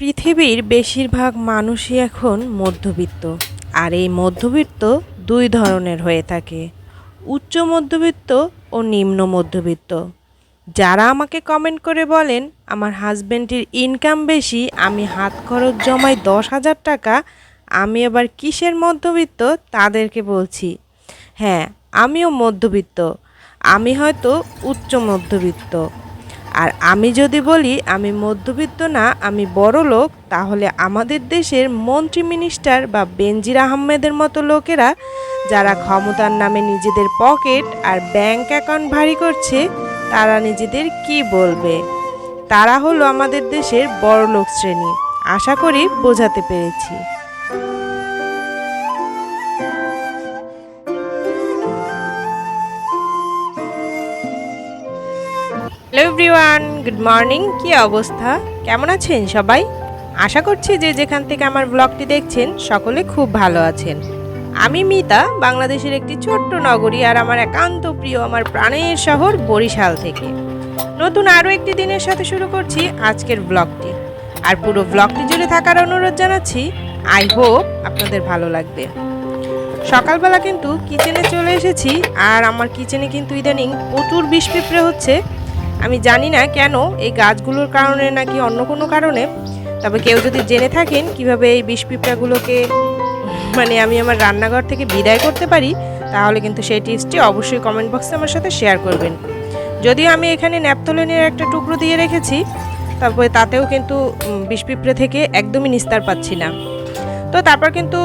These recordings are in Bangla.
পৃথিবীর বেশিরভাগ মানুষই এখন মধ্যবিত্ত, আর এই মধ্যবিত্ত দুই ধরনের হয়ে থাকে। উচ্চ মধ্যবিত্ত ও নিম্ন মধ্যবিত্ত। যারা আমাকে কমেন্ট করে বলেন, আমার হাজব্যান্ডের ইনকাম বেশি, আমি হাত খরচ জমাই দশ হাজার টাকা, আমি আবার কিসের মধ্যবিত্ত? তাদেরকে বলছি হ্যাঁ আমিও মধ্যবিত্ত। আমি হয়তো উচ্চ মধ্যবিত্ত। আর আমি যদি বলি, আমি মধ্যবিত্ত না, আমি বড় লোক, তাহলে আমাদের দেশের মন্ত্রী মিনিস্টার বা বেনজির আহমেদের মতো লোকেরা, যারা ক্ষমতার নামে নিজেদের পকেট আর ব্যাংক অ্যাকাউন্ট ভারী করছে, তারা নিজেদের কি বলবে? তারা হলো আমাদের দেশের বড় লোক শ্রেণি। আশা করি বোঝাতে পেরেছি। Everyone, good morning. কি অবস্থা? কেমন আছেন সবাই? আশা করছি যে যেখান থেকে আমার ব্লগটি দেখছেন, সকলে খুব ভালো আছেন। আমি মিতা, বাংলাদেশের একটি ছোট্ট নগরী আর আমার একান্ত প্রিয় আমার প্রাণের শহর বরিশাল থেকে। নতুন আরও একটি দিনের সাথে শুরু করছি আজকের ব্লগটি আর পুরো ব্লগটি জুড়ে থাকার অনুরোধ জানাচ্ছি আই হোপ আপনাদের ভালো লাগবে। সকালবেলা কিন্তু কিচেনে চলে এসেছি, আর আমার কিচেনে কিন্তু ইদানিং প্রচুর বিষ পিঁপড়ে হচ্ছে। আমি জানি না কেন এই গাছগুলোর কারণে নাকি অন্য কোনো কারণে তবে কেউ যদি জেনে থাকেন কীভাবে এই বিষ পিঁপড়াগুলোকে মানে আমি আমার রান্নাঘর থেকে বিদায় করতে পারি তাহলে কিন্তু সেই টিপসটি অবশ্যই কমেন্ট বক্সে আমার সাথে শেয়ার করবেন। যদিও আমি এখানে ন্যাপথলিনের একটা টুকরো দিয়ে রেখেছি তারপরে তাতেও কিন্তু উম, বিষ পিঁপড়ে থেকে একদমই নিস্তার পাচ্ছি না। তো তারপর কিন্তু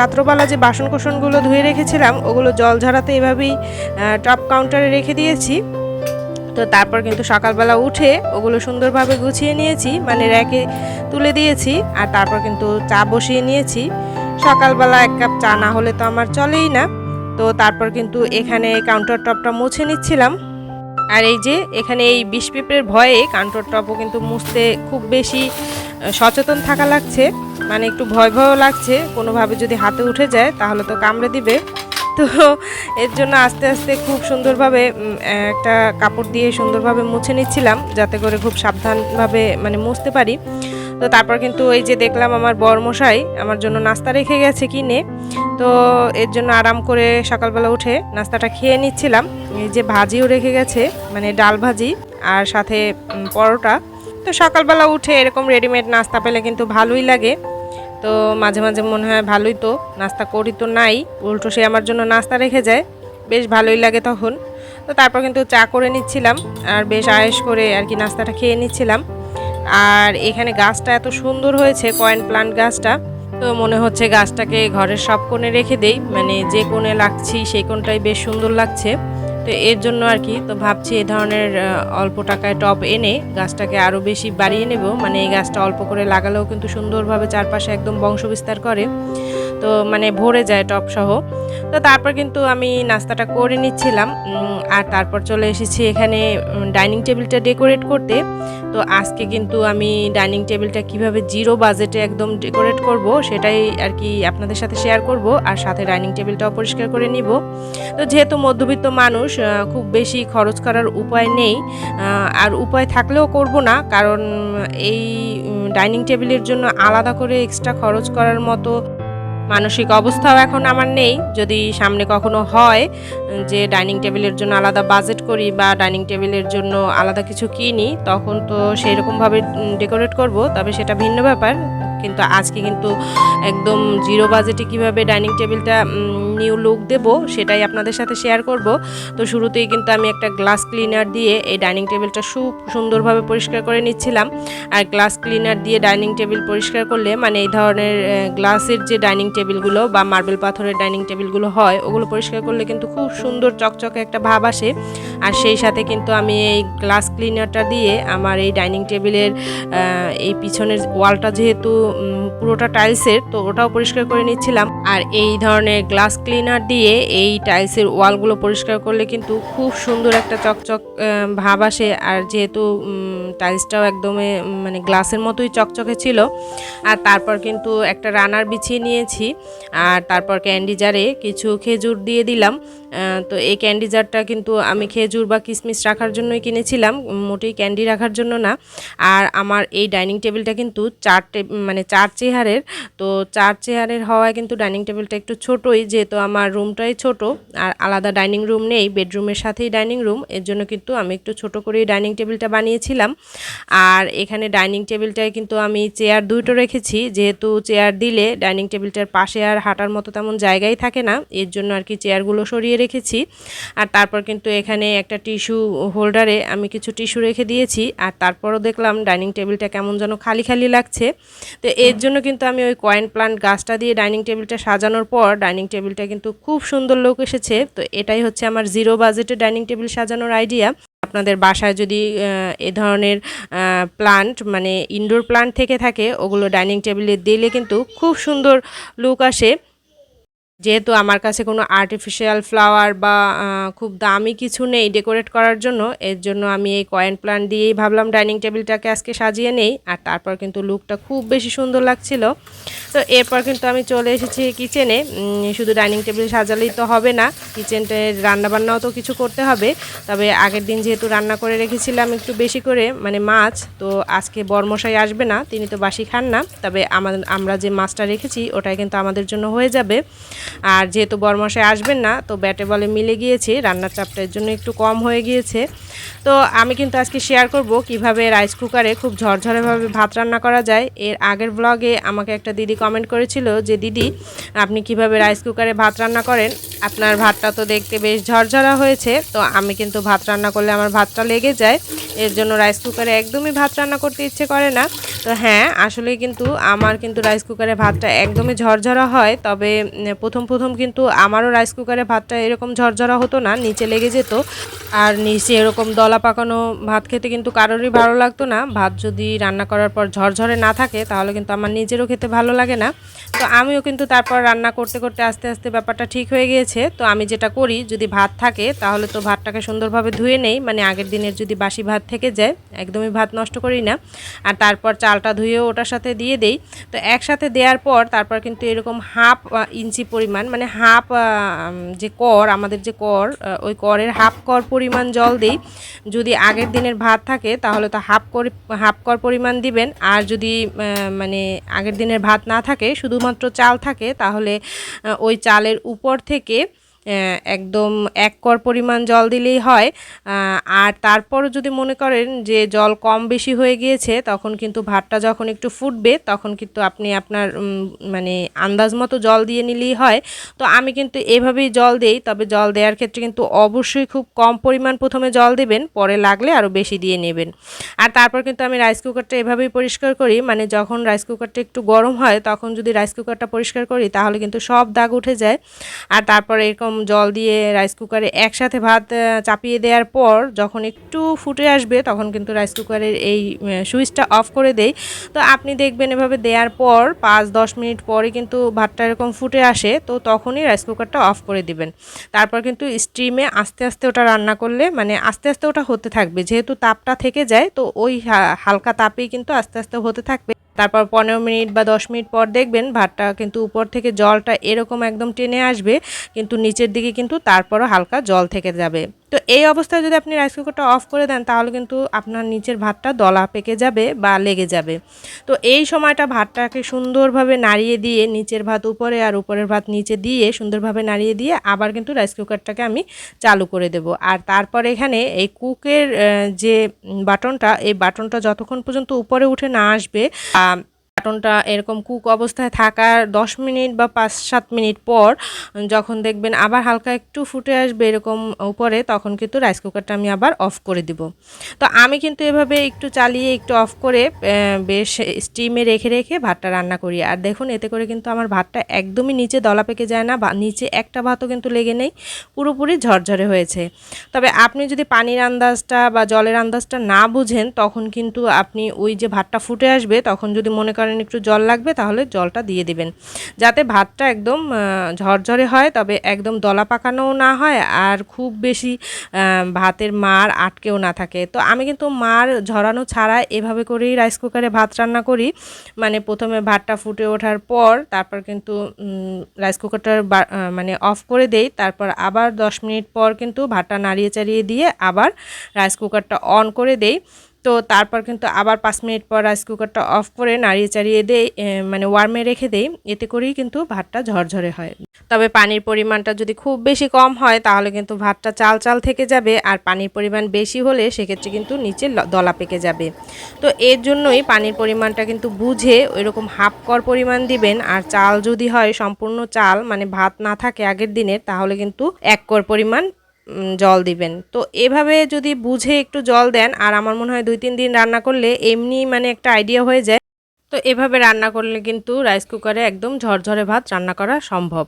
রাত্রবেলা যে বাসন কোসনগুলো ধুয়ে রেখেছিলাম ওগুলো জল ঝরাতে এভাবেই টপ কাউন্টারে রেখে দিয়েছি। তো তারপর কিন্তু সকালবেলা উঠে ওগুলো সুন্দরভাবে গুছিয়ে নিয়েছি মানে র্যাকে তুলে দিয়েছি আর তারপর কিন্তু চা বসিয়ে নিয়েছি। সকালবেলা এক কাপ চা না হলে তো আমার চলেই না। তো তারপর কিন্তু এখানে কাউন্টার টপটা মুছে নিচ্ছিলাম। আর এই যে এখানে এই বিষ পিঁপড়ের ভয়ে কাউন্টার টপও কিন্তু মুছতে খুব বেশি সচেতন থাকা লাগছে। মানে একটু ভয় ভয়ও লাগছে। কোনোভাবে যদি হাতে উঠে যায় তাহলে তো কামড়ে দিবে। তো এর জন্য আস্তে আস্তে খুব সুন্দরভাবে একটা কাপড় দিয়ে সুন্দরভাবে মুছে নিচ্ছিলাম যাতে করে খুব সাবধানভাবে মানে মুছতে পারি। তো তারপর কিন্তু এই যে দেখলাম আমার বরমশাই আমার জন্য নাস্তা রেখে গেছে কিনে। তো এর জন্য আরাম করে সকালবেলা উঠে নাস্তাটা খেয়ে নিচ্ছিলাম। এই যে ভাজিও রেখে গেছে মানে ডাল ভাজি আর সাথে পরোটা। তো সকালবেলা উঠে এরকম রেডিমেড নাস্তা পেলে কিন্তু ভালোই লাগে। তো মাঝে মাঝে মনে হয় ভালোই তো, নাস্তা করি তো নাই, উল্টো সে আমার জন্য নাস্তা রেখে যায়, বেশ ভালোই লাগে তখন। তো তারপর কিন্তু চা করে নিচ্ছিলাম, আর বেশ আয়েস করে আর কি নাস্তাটা খেয়ে নিচ্ছিলাম। আর এখানে গাছটা এত সুন্দর হয়েছে, কয়েন প্লান্ট গাছটা, তো মনে হচ্ছে গাছটাকে ঘরের সব কোণে রেখে দেই মানে যে কোণে লাগছি সেই কোণটাই বেশ সুন্দর লাগছে। তো এর জন্য আর কি, তো ভাবছি এ ধরনের অল্প টাকায় টপ এনে গাছটাকে আরও বেশি বাড়িয়ে নেব। মানে এই গাছটা অল্প করে লাগালেও কিন্তু সুন্দরভাবে চারপাশে একদম বংশবিস্তার করে। তো মানে ভরে যায় টব সহ। তো তারপর কিন্তু আমি নাস্তাটা করে নিচ্ছিলাম আর তারপর চলে এসেছি এখানে ডাইনিং টেবিলটা ডেকোরেট করতে। তো আজকে কিন্তু আমি ডাইনিং টেবিলটা কীভাবে জিরো বাজেটে একদম ডেকোরেট করব সেটাই আর কি আপনাদের সাথে শেয়ার করব, আর সাথে ডাইনিং টেবিলটাও পরিষ্কার করে নিব। তো যেহেতু মধ্যবিত্ত মানুষ খুব বেশি খরচ করার উপায় নেই আর উপায় থাকলেও করব না, কারণ এই ডাইনিং টেবিলের জন্য আলাদা করে এক্সট্রা খরচ করার মতো মানসিক অবস্থাও এখন আমার নেই। যদি সামনে কখনো হয়, যে ডাইনিং টেবিলের জন্য আলাদা বাজেট করি বা ডাইনিং টেবিলের জন্য আলাদা কিছু কিনি, তখন তো সেই রকমভাবে ডেকোরেট করব, তবে সেটা ভিন্ন ব্যাপার। কিন্তু আজকে কিন্তু একদম জিরো বাজেটে কীভাবে ডাইনিং টেবিলটা নিউ লুক দেব, সেটাই আপনাদের সাথে শেয়ার করব। তো শুরুতেই কিন্তু আমি একটা গ্লাস ক্লিনার দিয়ে এই ডাইনিং টেবিলটা খুব সুন্দরভাবে পরিষ্কার করে নিচ্ছিলাম। আর গ্লাস ক্লিনার দিয়ে ডাইনিং টেবিল পরিষ্কার করলে মানে এই ধরনের গ্লাসের যে ডাইনিং টেবিলগুলো বা মার্বেল পাথরের ডাইনিং টেবিলগুলো হয়, ওগুলো পরিষ্কার করলে কিন্তু খুব সুন্দর চকচকে একটা ভাব আসে। আর সেই সাথে কিন্তু আমি এই গ্লাস ক্লিনারটা দিয়ে আমার এই ডাইনিং টেবিলের এই পিছনের ওয়ালটা যেহেতু পুরোটা টাইলসের তো ওটাও পরিষ্কার করে নিচ্ছিলাম। আর এই ধরনের গ্লাস ক্লিনার দিয়ে এই টাইলসের ওয়ালগুলো পরিষ্কার করলে কিন্তু খুব সুন্দর একটা চকচক ভাব আসে। আর যেহেতু টাইলসটাও একদমে মানে গ্লাসের মতোই চকচকে ছিল, আর তারপর কিন্তু একটা রানার বিছিয়ে নিয়েছি। আর তারপর ক্যান্ডি জারে কিছু খেজুর দিয়ে দিলাম। তো এই ক্যান্ডি জারটা কিন্তু আমি খেজুর বা কিশমিশ রাখার জন্যই কিনেছিলাম, মোটেই ক্যান্ডি রাখার জন্য না। আর আমার এই ডাইনিং টেবিলটা কিন্তু চার মানে চার চেহারের তো চার চেয়ারের হওয়ায় কিন্তু ডাইনিং টেবিলটা একটু ছোটোই, যেহেতু আমার রুমটাই ছোট, আর আলাদা ডাইনিং রুম নেই, বেডরুমের সাথেই ডাইনিং রুম, এর জন্য কিন্তু আমি একটু ছোট করেই ডাইনিং টেবিলটা বানিয়েছিলাম। আর এখানে ডাইনিং টেবিলটায় কিন্তু আমি চেয়ার দুটো রেখেছি, যেহেতু চেয়ার দিলে ডাইনিং টেবিলটার পাশে আর হাঁটার মতো তেমন জায়গাই থাকে না, এর জন্য আর কি চেয়ারগুলো সরিয়ে রেখেছি। আর তারপর কিন্তু এখানে একটা টিস্যু হোল্ডারে আমি কিছু টিস্যু রেখে দিয়েছি। আর তারপরও দেখলাম ডাইনিং টেবিলটা কেমন যেন খালি খালি লাগছে। তো এর জন্য কিন্তু আমি ওই কয়েন প্লান্ট গাছটা দিয়ে ডাইনিং টেবিলটা সাজানোর পর ডাইনিং টেবিলটা কিন্তু খুব সুন্দর লোক এসেছে। তো এটাই হচ্ছে আমার জিরো বাজেটে ডাইনিং টেবিল সাজানোর আইডিয়া। আপনাদের বাসায় যদি এ ধরনের প্লান্ট মানে ইনডোর প্লান্ট থেকে থাকে ওগুলো ডাইনিং টেবিলে দিলে কিন্তু খুব সুন্দর লুক আসে। যেহেতু আমার কাছে কোনো আর্টিফিশিয়াল ফ্লাওয়ার বা খুব দামি কিছু নেই ডেকোরেট করার জন্য, এর জন্য আমি এই কয়েন প্লান্ট দিয়েই ভাবলাম ডাইনিং টেবিলটাকে আজকে সাজিয়ে নেই। আর তারপর কিন্তু লুকটা খুব বেশি সুন্দর লাগছিল। তো এরপর কিন্তু আমি চলে এসেছি কিচেনে শুধু ডাইনিং টেবিল সাজালেই তো হবে না কিচেনটা রান্নাবান্নাও তো কিছু করতে হবে। তবে আগের দিন যেহেতু রান্না করে রেখেছিলাম একটু বেশি করে মানে মাছ, তো আজকে বরমশাই আসবে না, তিনি তো বাসি খান না। তবে আমাদের, আমরা যে মাছটা রেখেছি, ওটাই কিন্তু আমাদের জন্য হয়ে যাবে। আর যেহেতু বরমশাই আসবেন না, তো ব্যাটে বলে মিলে গিয়েছে, রান্নার চাপটা এর জন্য একটু কম হয়ে গিয়েছে। তো আমি কিন্তু আজকে শেয়ার করব কীভাবে রাইস কুকারে খুব ঝরঝরেভাবে ভাত রান্না করা যায়। এর আগের ব্লগে আমাকে একটা দিদি কমেন্ট করেছিল যে, দিদি, আপনি কীভাবে রাইস কুকারে ভাত রান্না করেন? আপনার ভাতটা তো দেখতে বেশ ঝরঝরা হয়েছে, তো আমি কিন্তু ভাত রান্না করলে আমার ভাতটা লেগে যায়। এর জন্য রাইস কুকারে একদমই ভাত রান্না করতে ইচ্ছে করে না। তো হ্যাঁ আসলে কিন্তু আমার কিন্তু রাইস কুকারে ভাতটা একদমই ঝরঝরা হয়। তবে প্রথম প্রথম কিন্তু আমারও রাইস কুকারে ভাতটা এরকম ঝরঝরা হতো না, নিচে লেগে যেত। আর নিচে এরকম দলা পাকানো ভাত খেতে কিন্তু কারোরই ভালো লাগতো না। ভাত যদি রান্না করার পর ঝরঝরে না থাকে, তাহলে কিন্তু আমার নিজেরও খেতে ভালো লাগে না। তো আমিও কিন্তু তারপর রান্না করতে করতে আস্তে আস্তে ব্যাপারটা ঠিক হয়ে গিয়েছে। তো আমি যেটা করি, যদি ভাত থাকে, তাহলে তো ভাতটাকে সুন্দরভাবে ধুয়ে নেই। মানে আগের দিনের যদি বাসি ভাত থেকে যায়, একদমই ভাত নষ্ট করি না। আর তারপর চালটা ধুয়েও ওটার সাথে দিয়ে দেই। তো একসাথে দেওয়ার পর তারপর কিন্তু এরকম হাফ ইঞ্চি ইঞ্চি পরিমাণ মানে হাফ যে কর, আমাদের যে কর ওই করের হাফ কর পরিমাণ জল দিই। যদি আগের দিনের ভাত থাকে, তাহলে তো হাফ কর হাফ কর পরিমাণ দিবেন। আর যদি মানে আগের দিনের ভাত না থাকে, শুধুমাত্র চাল থাকে, তাহলে ওই চালের উপর থেকে একদম এক কর পরিমাণ জল দিলেই হয়। আর তারপরও যদি মনে করেন যে জল কম বেশি হয়ে গিয়েছে, তখন কিন্তু ভাতটা যখন একটু ফুটবে, তখন কিন্তু আপনি আপনার মানে আন্দাজ মতো জল দিয়ে নিলেই হয়। তো আমি কিন্তু এভাবেই জল দেই, তবে জল দেওয়ার ক্ষেত্রে কিন্তু অবশ্যই খুব কম পরিমাণ প্রথমে জল দেবেন, পরে লাগলে আরও বেশি দিয়ে নেবেন। আর তারপর কিন্তু আমি রাইস কুকারটা এভাবেই পরিষ্কার করি মানে যখন রাইস কুকারটা একটু গরম হয়, তখন যদি রাইস কুকারটা পরিষ্কার করি, তাহলে কিন্তু সব দাগ উঠে যায়। আর তারপর এরকম জল দিয়ে রাইস কুকারে একসাথে ভাত চাপিয়ে দেওয়ার পর যখন একটু ফুটে আসবে তখন কিন্তু রাইস কুকারের এই সুইচটা অফ করে দেই। তো আপনি দেখবেন এভাবে দেওয়ার পর পাঁচ, দশ মিনিট পরে কিন্তু ভাতটা এরকম ফুটে আসে, তো তখনই রাইস কুকারটা অফ করে দিবেন। তারপর কিন্তু স্টিমে আস্তে আস্তে ওটা রান্না করলে মানে আস্তে আস্তে ওটা হতে থাকবে। যেহেতু তাপটা থেকে যায়, তো ওই হালকা তাপেই কিন্তু আস্তে আস্তে হতে থাকবে। তারপর পনেরো মিনিট বা দশ মিনিট পর দেখবেন ভাতটা কিন্তু উপর থেকে জলটা এরকম একদম টেনে আসবে, কিন্তু নিচের দিকে কিন্তু তারপরও হালকা জল থেকে যাবে। তো এই অবস্থায় যদি আপনি রাইস কুকারটা অফ করে দেন, তাহলে কিন্তু আপনার নিচের ভাতটা দলা পেকে যাবে বা লেগে যাবে। তো এই সময়টা ভাতটাকে সুন্দরভাবে নাড়িয়ে দিয়ে নিচের ভাত উপরে আর উপরের ভাত নিচে দিয়ে সুন্দরভাবে নাড়িয়ে দিয়ে আবার কিন্তু রাইস কুকারটাকে আমি চালু করে দেব। আর তারপর এখানে এই কুকের যে বাটনটা, এই বাটনটা যতক্ষণ পর্যন্ত উপরে উঠে না আসবে বাটনটা এরকম কুক অবস্থায় থাকার দশ মিনিট বা পাঁচ, সাত মিনিট পর যখন দেখবেন আবার হালকা একটু ফুটে আসবে এরকম উপরে, তখন কিন্তু রাইস কুকারটা আমি আবার অফ করে দিব। তো আমি কিন্তু এভাবে একটু চালিয়ে একটু অফ করে বেশ স্টিমে রেখে রেখে ভাতটা রান্না করি। আর দেখুন, এতে করে কিন্তু আমার ভাতটা একদমই নিচে দলা পেকে যায় না, বা নিচে একটা ভাতও কিন্তু লেগে নেই, পুরোপুরি ঝরঝরে হয়েছে। তবে আপনি যদি পানির আন্দাজটা বা জলের আন্দাজটা না বুঝেন, তখন কিন্তু আপনি ওই যে ভাতটা ফুটে আসবে, তখন যদি মনে করেন জানেন একটু জল লাগবে, তাহলে জলটা দিয়ে দিবেন। যাতে ভাতটা একদম ঝরঝরে হয়, তবে একদম দলা পাকানোও না হয় আর খুব বেশি ভাতের মার আটকেও না থাকে। তো আমি কিন্তু মার ঝরানো ছাড়া এভাবে করেই রাইস কুকারে ভাত রান্না করি। মানে প্রথমে ভাতটা ফুটে ওঠার পর, তারপর কিন্তু রাইস কুকারটার মানে অফ করে দেই। তারপর আবার দশ মিনিট পর কিন্তু ভাতটা নাড়িয়ে চাড়িয়ে দিয়ে আবার রাইস কুকারটা অন করে দেই। তো তারপর কিন্তু আবার পাঁচ মিনিট পর রাইস কুকারটা অফ করে নাড়িয়ে চাড়িয়ে দেই মানে ওয়ার্মে রেখে দেই, এতে করেই কিন্তু ভাতটা ঝরঝরে হয়। তবে পানির পরিমাণটা যদি খুব বেশি কম হয়, তাহলে কিন্তু ভাতটা চাল চাল থেকে যাবে আর পানির পরিমাণ বেশি হলে সেক্ষেত্রে কিন্তু নিচে দলা পেকে যাবে। তো এর জন্যই পানির পরিমাণটা কিন্তু বুঝে ওইরকম হাফ কর পরিমাণ দিবেন। আর চাল যদি হয় সম্পূর্ণ চাল মানে ভাত না থাকে আগের দিনের, তাহলে কিন্তু এক কর পরিমাণ জল দিবেন। তো এভাবে যদি বুঝে একটু জল দেন, আর আমার মনে হয় দুই তিন দিন রান্না করলে এমনি মানে একটা আইডিয়া হয়ে যায়। তো এভাবে রান্না করলে কিন্তু রাইস কুকারে একদম ঝরঝরে ভাত রান্না করা সম্ভব।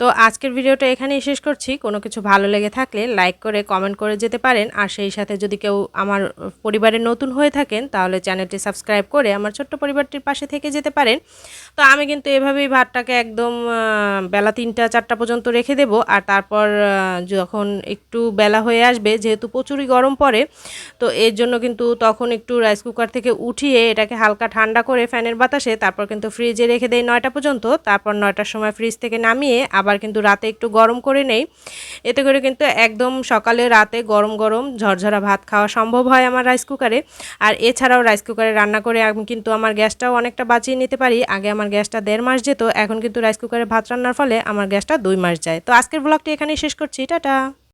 তো আজকের ভিডিওটা এখানেই শেষ করছি। কোনো কিছু ভালো লেগে থাকলে লাইক করে কমেন্ট করে যেতে পারেন। আর সেই সাথে যদি কেউ আমার পরিবারে নতুন হয়ে থাকেন, তাহলে চ্যানেলটি সাবস্ক্রাইব করে আমার ছোট্ট পরিবারটির পাশে থেকে যেতে পারেন। তো আমি কিন্তু এভাবেই ভাতটাকে একদম বেলা তিনটা, চারটা পর্যন্ত রেখে দেব। আর তারপর যখন একটু বেলা হয়ে আসবে, যেহেতু প্রচুরই গরম পড়ে, তো এর জন্য কিন্তু তখন একটু রাইস কুকার থেকে উঠিয়ে এটাকে হালকা ঠান্ডা করে ফ্যানের বাতাসে তারপর কিন্তু ফ্রিজে রেখে দেয় নয়টা পর্যন্ত, তারপর নয়টার সময় ফ্রিজ থেকে নামিয়ে আবার কিন্তু রাতে একটু গরম করে নেই। এতে করে কিন্তু একদম সকালে রাতে গরম গরম ঝরঝরা ভাত খাওয়া সম্ভব হয় আমার রাইস কুকারে। আর এছাড়াও রাইস কুকারে রান্না করে আমি কিন্তু আমার গ্যাসটাও অনেকটা বাঁচিয়ে নিতে পারি। আগে আমার গ্যাসটা দেড় মাস যেত, এখন কিন্তু রাইস কুকারে ভাত রান্নার ফলে আমার গ্যাসটা দুই মাস যায়। তো আজকের ব্লগটি এখানেই শেষ করছি। টাটা!